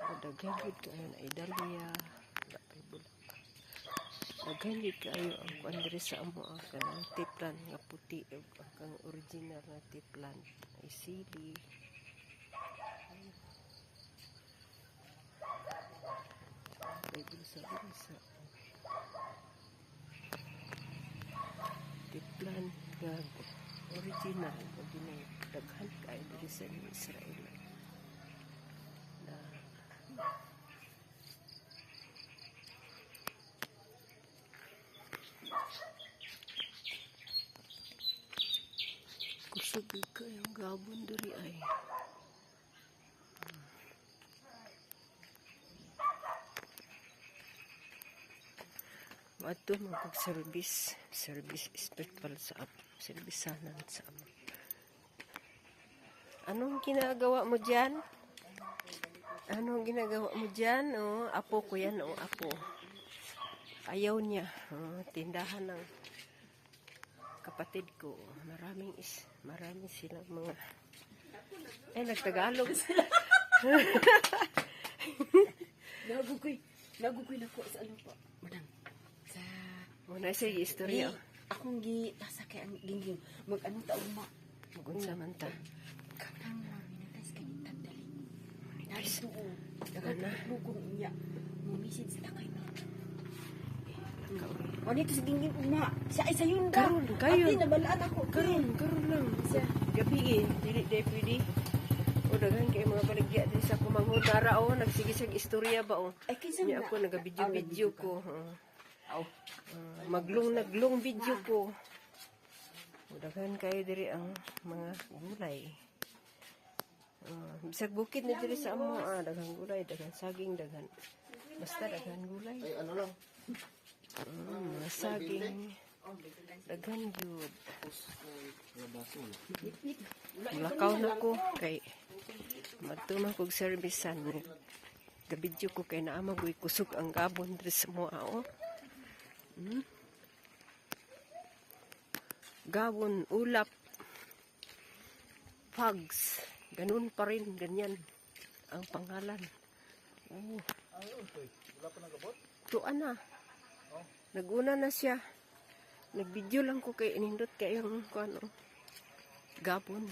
Daghan gid kayo na idalia. Wala pa'y bulak. Daghan gid kayo ang kuan diri sa amo ang kanang tiplan nga puti ang kang original nga tiplan ay sili. May bulsa bulsa. Tiplan nga original dinay daghan kayo diri sa Israel. Na kusog ka yung gabon diri ay. Ato magpag-service, service spiritual sa am, servisanan sa am. Anong ginagawa mo diyan? Anong ginagawa mo diyan? Oh, apo ko yan, oh, apo. Ayaw niya. Oh, tindahan ng kapatid ko. Maraming is, marami silang mga eh, nagtagalog sila. Nagugoy. Nagugoy na ko sa ano po. Madam. Sa... Muna sa istorya. Di, akong gi... Nasa kaya ang gingging. Mag ano taong ma... Magunsa man ta. Kanang Guys. Dagan na. Niya. Mumisid kay ma. Kauwi. O nito sa gingging uma. Siya ay sayon ka. Karon, kayo. Ati, nabalaan ako. Karon, karon lang. Sa gabi eh. Dili, dili, pwede. O, daghan kay mga baligya din sa kumanghod. Nara, o, nagsigisag istorya ba, o. Ay, kinsa na- ako, nagabidyo-bidyo ko. Uh, Aw. uh, maglong, naglong video ko. O, daghan kayo diri ang mga gulay. Bisag bukid na diri sa amo, ah, daghan gulay, daghan saging, daghan. Basta daghan gulay. Ay, ano lang. Mm, saging. Daghan yun. Labason. Lakaw na ko kay magtumang kog servisan gabidyo ko kay naama ko'y kusog ang gabon diri sa mga o. Hmm? Gabon, ulap, pugs, ganun pa rin, ganyan ang pangalan. Oh, Wala pa nagabot? tuan na. Naguna na siya. Nagbidyo lang ko kay inindot kay yung ano, gabon.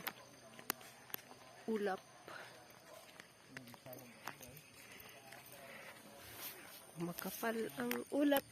Ulap. Makapal ang ulap.